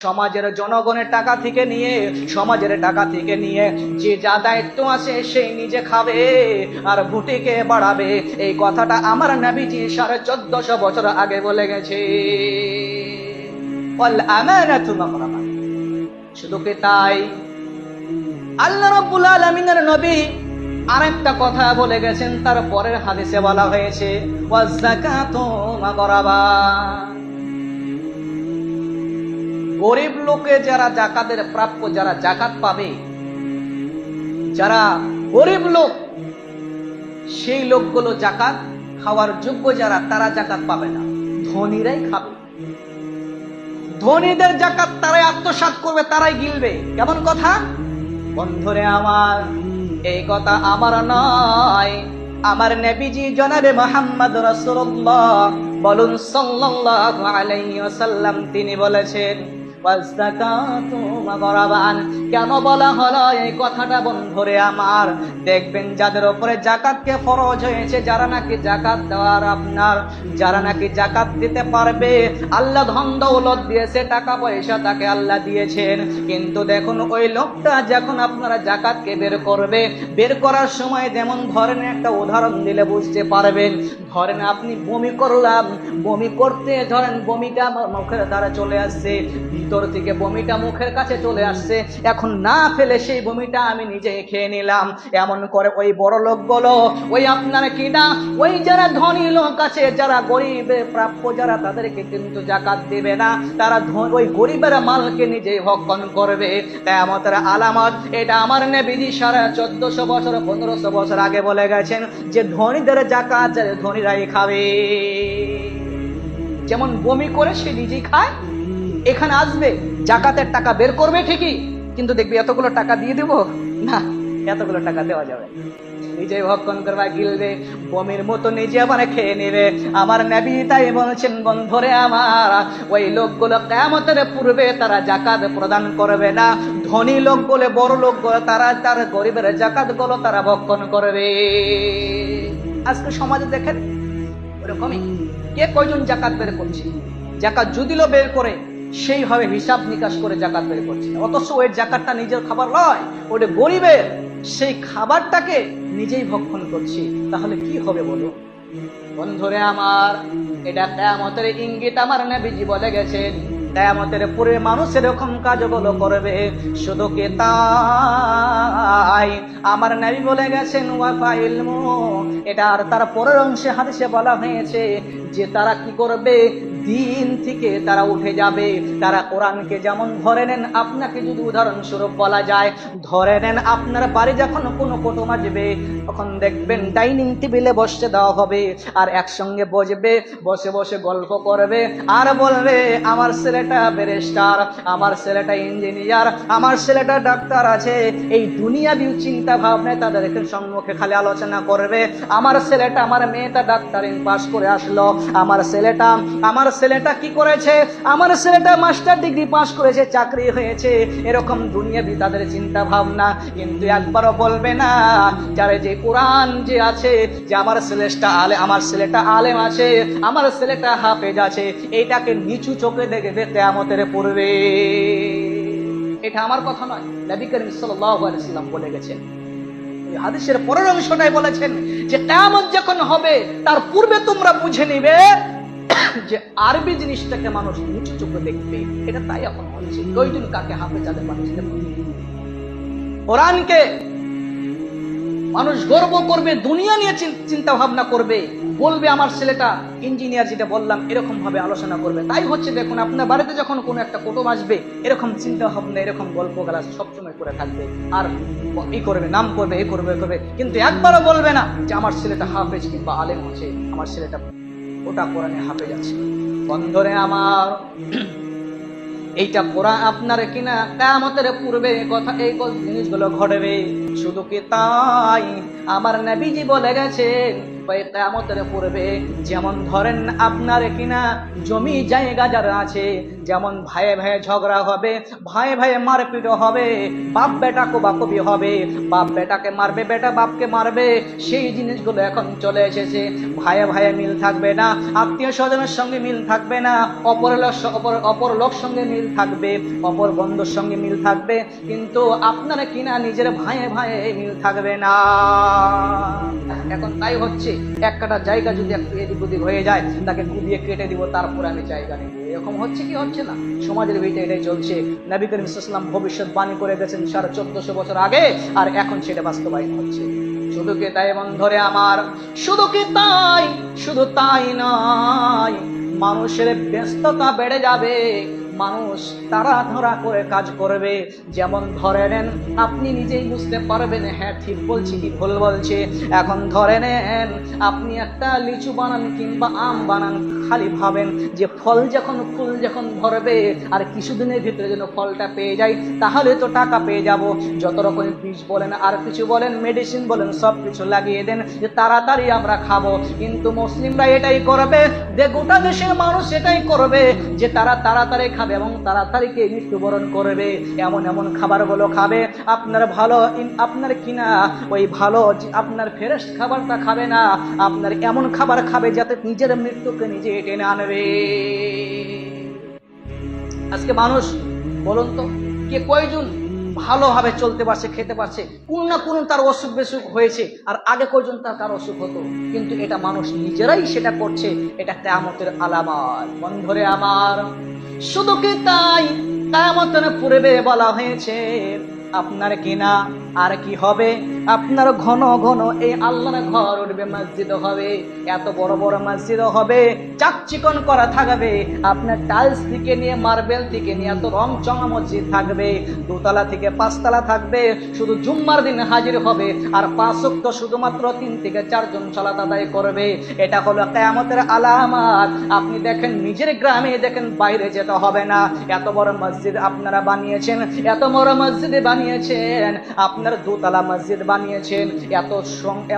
সমাজের জনগণের টাকা থেকে নিয়ে, সমাজের টাকা থেকে নিয়ে, যে যা দায়িত্ব আছে সেই নিজে খাবে আর ভুটিকে বাড়াবে। এই কথাটা আমার নাবিজি সাড়ে চোদ্দশো বছর আগে বলে গেছে। শুধু কি তাই? আল্লাহ রাব্বুল আলামিনের নবী আরেকটা কথা বলে গেছেন, তার পরের হাদিসে বলা হয়েছে ওয়াজ যাকাতু মাগরাবা গরিব লোকে যারা জাকাতের প্রাপ্য, যারা জাকাত পাবে, যারা গরিব লোক, সেই লোকগুলো জাকাত খাওয়ার যোগ্য যারা, তারা জাকাত পাবে না। ধনীরাই খাবে। ধনীদের জাকাত তারাই আত্মসাৎ করবে, তারাই গিলবে। কেমন কথা? বন্ধুরে আমার, এই কথা আমার নয়। আমার নেবিজি জনাবে মোহাম্মদ রাসূলুল্লাহ বলুন সাল্লাল্লাহু আলাইহি ওয়াসাল্লাম, তিনি বলেছেন ওয়াজদাকাতু মাগরাবান কেন বলা হলো? এই কথাটা বন্ধুরে আমার। দেখবেন যাদের উপরে জাকাতকে ফরজ হয়েছে, যারা নাকি জাকাত দেওয়ার আপনার, যারা নাকি জাকাত দিতে পারবে, আল্লাহ ধন দৌলত দিয়েছে, টাকা পয়সা তাকে আল্লাহ দিয়েছেন। কিন্তু দেখুন, ওই লোকটা যখন আপনারা জাকাতকে বের করবে, বের করার সময় যেমন ধরেন একটা উদাহরণ দিলে বুঝতে পারবেন। ধরেন আপনি বমি করলাম, বমি করতে ধরেন বমিটা মুখের দ্বারা চলে আসছে, ভিতর থেকে বমিটা মুখের কাছে চলে আসছে। এখন না ফেলে সেই বমিটা আমি নিজে খেয়ে নিলাম। এমন করে ওই বড় লোক বলো ওই আপনার কিনা, ওই যারা ধনী লোক আছে, যারা গরিবে প্রাপ্য, যারা তাদেরকে কিন্তু জাকাত দেবে না, তারা ওই গরিবের মালকে নিজেই ভক্ষণ করবে। তেমতের আলামত, এটা আমার নেবিজি সারা চোদ্দশো বছর, পনেরোশো বছর আগে বলে গেছেন যে, ধনীদের জাকাত যারা ধনীরাই খাবে। যেমন বমি করে সে নিজেই খায়, এখানে আসবে, জাকাতের টাকা বের করবে ঠিকই কিন্তু দেখবি এতগুলো টাকা দিয়ে দেবো? না, এতগুলো টাকা দেওয়া যাবে। নিজে ভক্ষণ করবা, গিলবে, বমির মতো নিজে আবার খেয়ে নেবে। আমার নবী তাই বলছেন, বন্ধরে আমার, ওই লোকগুলো কেমতের পূর্বে তারা জাকাত প্রদান করবে না। ধনী লোক বলে, বড় লোক বলে, তারা তার গরিবের জাকাতগুলো তারা ভক্ষণ করবে। আজকে সমাজে দেখেন, ওরকমই। কে কয়জন জাকাত বের করছে? জাকাত যদিও বের করে সেইভাবে হিসাব নিকাশ করে জাকাত বের করছে অথচ ওই জাকাতটা নিজের খাবার নয় ওটা গরিবের, সেই খাবারটাকে নিজেই ভক্ষণ করছি। তাহলে কি হবে বলো? বন্ধুরে আমার, এটা কেয়ামতের ইঙ্গিত আমার নবীজি বলে গেছেন। কেয়ামতের পূর্বে মানুষ এরকম কাজগুলো করবে, শুধু কে তাই? আমার নবী বলে গেছেন, ওয়াফা ইলমু এটা আর তার পরের অংশে হাদিসে বলা হয়েছে যে তারা কি করবে? দিন থেকে তারা উঠে যাবে। তারা কোরআনকে যেমন ধরে নেন, আপনাকে যদি উদাহরণস্বরূপ বলা যায়, ধরে নেন আপনার বাড়ি যখন কোনো কুটুম আসবে তখন দেখবেন ডাইনিং টেবিলে বসতে দেওয়া হবে আর একসঙ্গে বসবে, বসে বসে গল্প করবে আর বলবে, আমার ছেলেটা ব্যারিস্টার, আমার ছেলেটা ইঞ্জিনিয়ার, আমার ছেলেটা ডাক্তার আছে। এই দুনিয়াবি চিন্তা ভাবনায় তাদেরকে সম্মুখে খালি আলোচনা করবে, আমার ছেলেটা, আমার মেয়েটা ডাক্তারিং পাস করে আসলো, আমার ছেলেটা, আমার ছেলেটা কি করেছে? আমার ছেলেটা মাস্টার ডিগ্রি পাস করেছে, চাকরি হয়েছে। এরকম দুনিয়াবি তাদের চিন্তা ভাবনা কিন্তু একবারও বলবে না, যারা যে কোরআন যে আছে, যে আমার ছেলেটা আলে, আমার ছেলেটা আলেম আছে, আমার ছেলেটা হাফেজ আছে এইটাকে নিচু চোখে দেখবে কেয়ামতের পূর্বে। এটা আমার কথা নয়। নবী করিম সাল্লাম বলে গেছেন। হাদিসের পরের অংশটাই বলেছেন যে কেয়ামত যখন হবে, তার পূর্বে তোমরা বুঝে নিবে যে আরবি জিনিসটাকে মানুষ নিচু চোখে দেখবে, এটা তাই এখন হচ্ছে। কয়জন কাকে হাফে যাদের মানুষ দেখবে কোরআনকে মানুষ গর্ব করবে, দুনিয়া নিয়ে চিন্তা ভাবনা করবে, বলবে, আমার ছেলেটা ইঞ্জিনিয়ার যেটা বললাম এরকম ভাবে আলোচনা করবে। তাই হচ্ছে, দেখুন, আপনার বাড়িতে যখন কোনো একটা কুটুম আসবে, এরকম চিন্তা ভাবনা এরকম গল্প গালা সবসময় করে থাকবে। আর এই করবে, নাম করবে এই করবে করবে। কিন্তু একবারও বলবে না যে, আমার ছেলেটা হাফেজ কিংবা আলেম আছে আমার ছেলেটা ওটা কোরআনে হাফেজ আছে বন্ধরে আমার, এইটা কোরআন আপনার কিনা? কামতের পূর্বে কথা, এই জিনিসগুলো ঘটবে। শুধু কি তাই? আমার নবীজি বলে গেছেন ওই কেয়ামতের পূর্বে, যেমন ধরেন আপনার কিনা জমি জায়গা যারা আছে, যেমন ভাইয়ে ভাইয়ে ঝগড়া হবে, ভাইয়ে ভাইয়ে মারপিট হবে, বাপ বেটা কোবাকবি হবে, বাপ বেটাকে মারবে, বেটা বাপকে মারবে, সেই জিনিসগুলো এখন চলে এসেছে। ভাইয়ে ভাইয়ে মিল থাকবে না, আত্মীয় স্বজনের সঙ্গে মিল থাকবে না, অপর অপর অপর লোক সঙ্গে মিল থাকবে, অপর বন্ধুর সঙ্গে মিল থাকবে, কিন্তু আপনারা কিনা নিজের ভাইয়ে ভাইয়ে মিল থাকবে না। এখন তাই হচ্ছে। এক কাটা জায়গা যদি এদিক ওদিক হয়ে যায়, তাকে কুদিয়ে কেটে দিব, তারপরে আমি জায়গা নেব। এরকম হচ্ছে কি হচ্ছে না? সমাজের ভিতরে এটাই চলছে। নবী করিম ইসলাম ভবিষ্যৎ বাণী করে গেছেন সাড়ে চোদ্দশো বছর আগে, আর এখন সেটা বাস্তবায়ন হচ্ছে। শুধু কে তাই মন ধরে আমার? শুধু কি তাই? শুধু তাই নয়। মানুষের ব্যস্ততা বেড়ে যাবে। মানুষ তারা ধরা করে কাজ করবে। যেমন ধরে নেন, আপনি নিজেই বুঝতে পারবেন হ্যাঁ ঠিক বলছি কি ভুল বলছে। এখন ধরে নেন, আপনি একটা লিচু বানান কিংবা আম বানান খালি ভাবেন যে ফল যখন ফুল যখন ধরবে আর কিছুদিনের ভিতরে যেন ফলটা পেয়ে যাই, তাহলে তো টাকা পেয়ে যাব। যত রকমের বীজ বলেন, আর কিছু বলেন মেডিসিন বলেন, সব কিছু লাগিয়ে দেন যে তাড়াতাড়ি আমরা খাব। কিন্তু মুসলিমরা এটাই করবে, যে গোটা দেশের মানুষ এটাই করবে যে তারা তাড়াতাড়ি খাবে এবং তাড়াতাড়িকে মৃত্যুবরণ করবে। এমন এমন খাবারগুলো খাবে, আপনার ভালো আপনার কিনা, ওই ভালো আপনার ফ্রেশ খাবারটা খাবে না, আপনার এমন খাবার খাবে যাতে নিজের মৃত্যুকে নিজে টেনে আনবে? আজকে মানুষ, বলুন তো, কে কয়জন ভালোভাবে চলতে পারছে, খেতে পারছে, কোন না কোন তার অসুখ বেসুখ হয়েছে, আর আগে কয়জন তার কার অসুখ হতো? কিন্তু এটা মানুষ নিজেরাই সেটা করছে, এটা কেয়ামতের আলামাত। বন্ধরে আমার, শুধু কি তাই? কেয়ামতের পূর্বে বলা হয়েছে, আপনার কিনা আর কি হবে? আপনার ঘন ঘন এই আল্লাহর ঘর উঠবে, মসজিদ হবে। এত বড় বড় মসজিদ হবে। চাকচিকন করা থাকবে। আপনার টাইলস থেকে নিয়ে মার্বেল থেকে নিয়ে এত রং চঙা মসজিদ থাকবে। দোতলা থেকে পাঁচতলা থাকবে। শুধু জুম্মার দিন হাজির হবে। আর পাঁচক শুধুমাত্র তিন থেকে চারজন চলা আদায় করবে। এটা হলো কেয়ামতের আলামাত। আপনি দেখেন, নিজের গ্রামে দেখেন, বাইরে যেতে হবে না। এত বড় মসজিদ আপনারা বানিয়েছেন, এত বড় মসজিদে বানিয়েছেন। আপনার দোতলা মসজিদ বানিয়েছেন, এত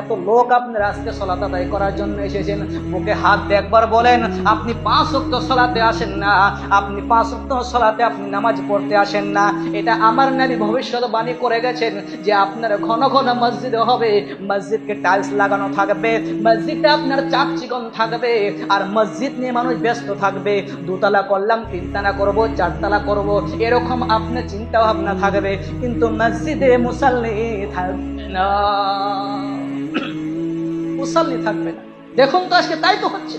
এত লোক আপনার আজকে সলাত আদায় করার জন্য এসেছেন। বুকে হাত দিয়ে একবার বলেন, আপনি পাঁচ অক্ট সলাতে আসেন না, আপনি পাঁচ অক্ট সলাতে আপনি নামাজ পড়তে আসেন না। এটা আমার নারী ভবিষ্যৎ বাণী করে গেছেন যে আপনার ঘন ঘন মসজিদ হবে, মসজিদকে টাইলস লাগানো থাকবে, মসজিদটা আপনার চাক চিকন থাকবে, আর মসজিদ নিয়ে মানুষ ব্যস্ত থাকবে। দুতলা করলাম, তিনতলা করব, চারতলা করব, এরকম আপনার চিন্তা ভাবনা থাকবে। কিন্তু মসজিদে মুসাল্লি থাকবে না। দেখুন তো আজকে তাই তো হচ্ছে।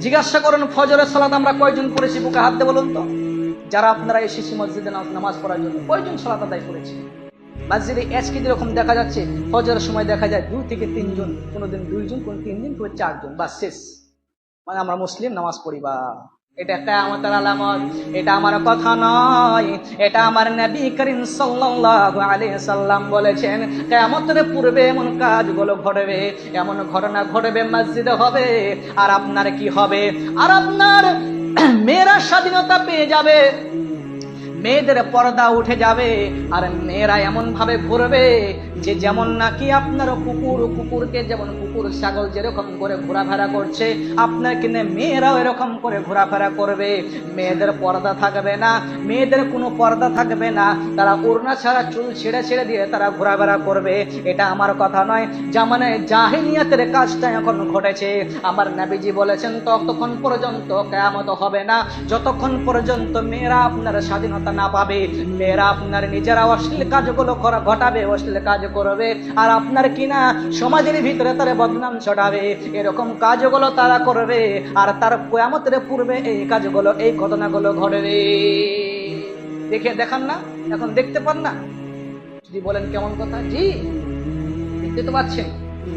জিজ্ঞাসা করেন, ফজরের সালাত আমরা কয়জন করেছি বুকে হাত দিয়ে বলুন তো। যারা আপনারা এসেছি মসজিদে নামাজ- পড়ার জন্য, কয়জন সালাত আদায় করেছি? মসজিদে যেরকম দেখা যাচ্ছে, ফজরের সময় দেখা যায় দুই থেকে তিনজন, কোনোদিন দুইজন কোন তিনজন কোনো চারজন বা শেষ। মানে আমরা মুসলিম, নামাজ পড়ি বা এটা কেমতের আলামত এটা আমার কথা নয়, এটা আমার নবী করিম সাল্লাল্লাহু আলাইহি সাল্লাম বলেছেন কেমতের পূর্বে এমন কাজগুলো ঘটবে, এমন ঘটনা ঘটবে, মসজিদে হবে, আর আপনার কি হবে? আর আপনার মেয়েরা স্বাধীনতা পেয়ে যাবে। মেয়েদের পর্দা উঠে যাবে আর মেয়েরা এমন ভাবে ঘুরবে যে যেমন নাকি আপনার কুকুর, কুকুরকে যেমন কুকুর, ছাগল যেরকম করে ঘোরাফেরা করছে, আপনার কিনে মেয়েরাও এরকম করে ঘোরাফেরা করবে। মেয়েদের পর্দা থাকবে না, মেয়েদের কোনো পর্দা থাকবে না। তারা ওড়না ছাড়া চুল ছেড়ে ছেড়ে দিয়ে তারা ঘোরাফেরা করবে। এটা আমার কথা নয়। জামানে জাহিনিয়াতের কাজটা এখন ঘটেছে। আমার নাবিজি বলেছেন, ততক্ষণ পর্যন্ত কেয়ামত হবে না। যতক্ষণ পর্যন্ত মেয়েরা আপনার স্বাধীনতা না পাবে। মেয়েরা আপনার নিজেরা অশ্লীল কাজগুলো ঘটাবে, অশ্লীল কাজ করবে। আর আপনার কিনা সমাজের ভিতরে তারা বদনাম ছড়াবে। এরকম কাজগুলো তারা করবে। আর তার কেয়ামতের পূর্বে এই কাজগুলো, এই ঘটনাগুলো ঘটবে। দেখে দেখান না, এখন দেখতে পান না। যদি বলেন কেমন কথা, জি, দেখতে তো পাচ্ছেন।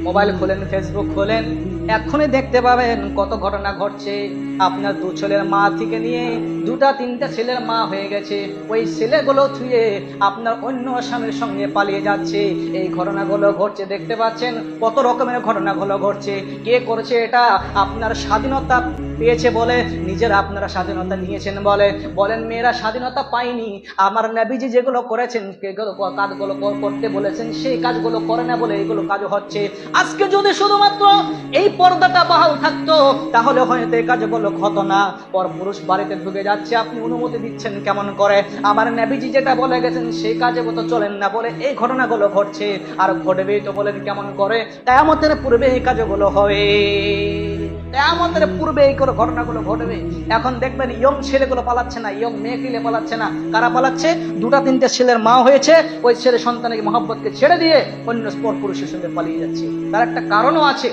মোবাইল খোলেন ফেসবুক খোলেন। এখনই দেখতে পাবেন কত ঘটনা ঘটছে। আপনার দু ছেলের মা থেকে নিয়ে দুটা, তিনটা ছেলের মা হয়ে গেছে। ওই ছেলেগুলো থুয়ে আপনার অন্য স্বামীর সঙ্গে পালিয়ে যাচ্ছে। এই ঘটনাগুলো ঘটছে, দেখতে পাচ্ছেন কত রকমের ঘটনাগুলো ঘটছে। কে করছে এটা? আপনার স্বাধীনতা পেয়েছে বলে নিজের আপনারা স্বাধীনতা নিয়েছেন বলে। বলেন, মেয়েরা স্বাধীনতা পায়নি। আমার নাবিজি যেগুলো করেছেন কাজগুলো কর- করতে বলেছেন, সেই কাজগুলো করে না বলে এগুলো কাজ হচ্ছে। আজকে যদি শুধুমাত্র এই পর্দাটা বহাল থাকতো, তাহলে হয়তো এই কাজগুলো হতো না, পর পুরুষ বাড়িতে ঢুকে যাচ্ছে, আপনি অনুমতি দিচ্ছেন কেমন করে? আমার নেবিজি যেটা বলে গেছেন, সেই কাজে মতো চলেন না বলে এই ঘটনাগুলো ঘটছে, আর ঘটবেই তো বলেন কেমন করে? কেয়ামতের পূর্বে এই কাজগুলো হবে। কেয়ামতের পূর্বে এই করে ঘটনাগুলো ঘটবে। এখন দেখবেন ইয়ং ছেলেগুলো পালাচ্ছে না, ইয়ং মেয়ে কিলে পালাচ্ছে না। কারা পালাচ্ছে? দুটা তিনটে ছেলের মা হয়েছে, ওই ছেলে সন্তানের মহব্বতকে ছেড়ে দিয়ে অন্য স্পর পুরুষের সঙ্গে পালিয়ে যাচ্ছে। তার একটা কারণও আছে।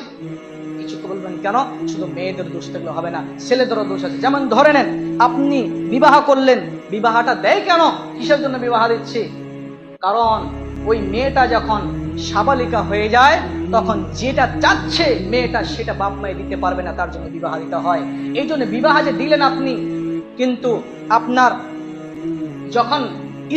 কেন? শুধু মেয়েদের দোষ থাকলে হবে না, ছেলেদেরও দোষ আছে। যেমন ধরে নেন, আপনি বিবাহ করলেন, বিবাহটা দেয় কেন? কিসের জন্য বিবাহ দিচ্ছে? কারণ ওই মেয়েটা যখন সাবালিকা হয়ে যায়, তখন যেটা চাচ্ছে মেয়েটা সেটা বাপ মায়ে দিতে পারবে না, তার জন্য বিবাহ দিতে হয়। এই জন্য বিবাহ যে দিলেন আপনি, কিন্তু আপনার যখন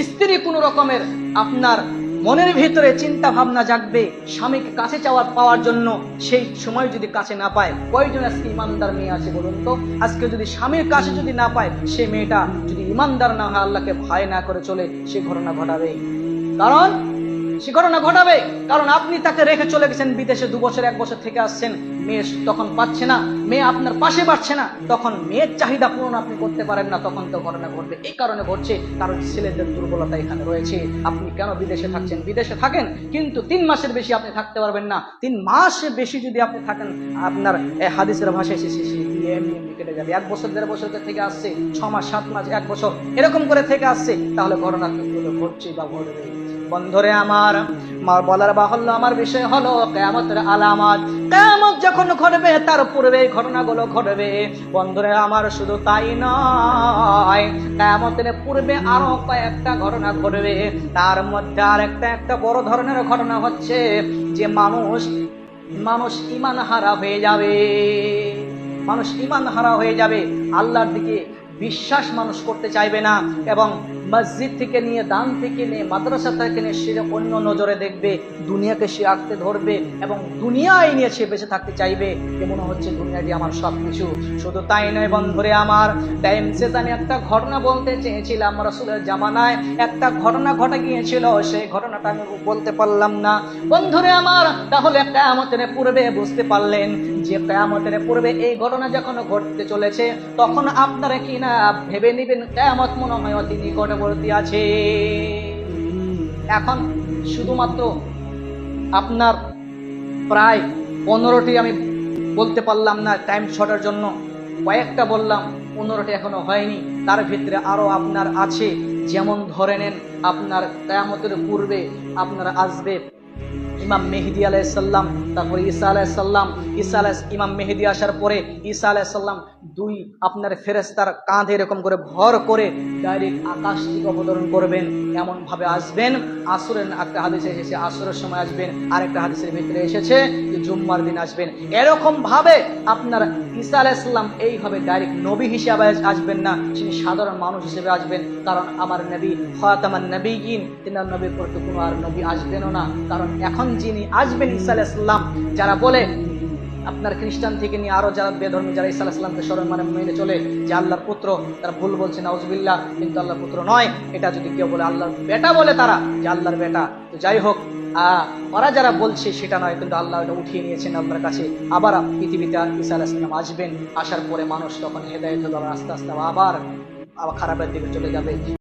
স্ত্রী কোনো রকমের আপনার মনের ভিতরে চিন্তা ভাবনা জাগবে। স্বামীকে কাছে চাওয়ার পাওয়ার জন্য সেই সময় যদি কাছে না পায়, কয়জন আজকে ইমানদার মেয়ে আছে বলুন তো? আজকে যদি স্বামীর কাছে যদি না পায়, সে মেয়েটা যদি ইমানদার না হয়, আল্লাহকে ভয় না করে চলে, সে ঘটনা ঘটাবে। কারণ সে ঘটনা ঘটাবে। কারণ আপনি তাকে রেখে চলে গেছেন, বিদেশে দু বছর, এক বছর থেকে আসছেন। মেয়ে তখন পাচ্ছে না, মেয়ে আপনার পাশে পাচ্ছে না। তখন মেয়ের চাহিদা পূরণ আপনি করতে পারেন না, তখন তো ঘটনা ঘটবে। এই কারণে ঘটছে কারণ ছেলেদের দুর্বলতা এখানে রয়েছে। আপনি কেন বিদেশে থাকছেন? বিদেশে থাকেন, কিন্তু তিন মাসের বেশি আপনি থাকতে পারবেন না। তিন মাসের বেশি যদি আপনি থাকেন, আপনার হাদিসের ভাষায় সে দিয়ে কেটে যাবে। এক বছর, দেড় বছর থেকে আসছে, ছ মাস, সাত মাস, এক বছর এরকম করে থেকে আসছে, তাহলে ঘটনা ঘটছে বা ঘটবে। বন্ধরে আমার বলার বাহল্য আমার বিষয় হলো কেয়ামতের আলামত। কেয়ামত যখন ঘটবে, তার পূর্বে ঘটনাগুলো ঘটবে। বন্ধরে আমার, শুধু তাই নয়, কেয়ামতের পূর্বে আরও কয়েকটা ঘটনা ঘটবে। তার মধ্যে আর একটা একটা বড় ধরনের ঘটনা হচ্ছে যে মানুষ মানুষ ইমান হারা হয়ে যাবে। মানুষ ইমান হারা হয়ে যাবে। আল্লাহর দিকে বিশ্বাস মানুষ করতে চাইবে না এবং মসজিদ থেকে নিয়ে, দান থেকে নিয়ে, মাদ্রাসা থেকে নিয়ে সে অন্য নজরে দেখবে, দুনিয়াকে সে আঁকতে ধরবে এবং দুনিয়ায় নিয়ে সে বেঁচে থাকতে চাইবে। এমন হচ্ছে দুনিয়াটি আমার সব কিছু শুধু তাই নয় বন্ধুরে আমার, টাইম শেষ, আমি একটা ঘটনা বলতে চেয়েছিলাম রসুলের জামানায়। একটা ঘটনা ঘটে গিয়েছিল, সেই ঘটনাটা আমি বলতে পারলাম না। বন্ধুরে আমার, তাহলে কেয়ামতের পূর্বে বুঝতে পারলেন যে কেয়ামতের পূর্বে এই ঘটনা যখন ঘটতে চলেছে, তখন আপনারা কি না ভেবে নিবেন, কেয়ামত মনে হয় অতি নিকটবর্তী আছে। এখন শুধুমাত্র আপনার প্রায় পনেরোটি আমি বলতে পারলাম না টাইম শর্টের জন্য। কয়েকটা বললাম, পনেরোটি এখনও হয়নি। তার ভিতরে আরও আপনার আছে। যেমন ধরে নেন, আপনার কেয়ামতের পূর্বে আপনার আসবে। ইমাম মেহেদি আলাইসাল্লাম তারপরে ঈসা আলাইসাল্লাম ঈসা আলাহ ইমাম মেহেদি আসার পরে ঈসা আলাইসাল্লাম দুই আপনার ফেরেস্তার কাঁধে এরকম করে ভর করে ডাইরেক্ট আকাশ থেকে অবতরণ করবেন এমন ভাবে আসবেন। আসরের একটা হাদিসে এসেছে, আসরের সময় আসবেন, আরেকটা হাদিসের ভিতরে এসেছে যে জুম্মার দিন আসবেন। এরকম ভাবে আপনার ঈসা আলাইসাল্লাম এইভাবে ডাইরেক্ট নবী হিসাবে আসবেন না, তিনি সাধারণ মানুষ হিসেবে আসবেন। কারণ আমার নবী হয়তো আমার নবী গিন তিনার নবীর পর তো কোনো আর নবী আসবেনও না। কারণ এখন যিনি আসবেন আলাইসাল্লাম যারা বলে, আপনার খ্রিস্টান থেকে নিয়ে আরও যারা বেধর্মী, যারা ইসা আলাহিসাল্লামকে স্মরণ মানে মেনে চলে, যে আল্লাহর পুত্র, তারা ভুল বলছে, নাউজবিল্লাহ, কিন্তু আল্লাহর পুত্র নয়। এটা যদি কেউ বলে, আল্লাহর বেটা বলে তারা, যে আল্লাহর বেটা। তো যাই হোক ওরা যারা বলছে সেটা নয়, কিন্তু আল্লাহ এটা উঠিয়ে নিয়েছেন আপনার কাছে। আবার পৃথিবীতে ঈসা আলাহিসাল্লাম আসবেন, আসার পরে মানুষ তখন হেদায়ত আস্তে আস্তে আবার আবার খারাপের দিকে চলে যাবে।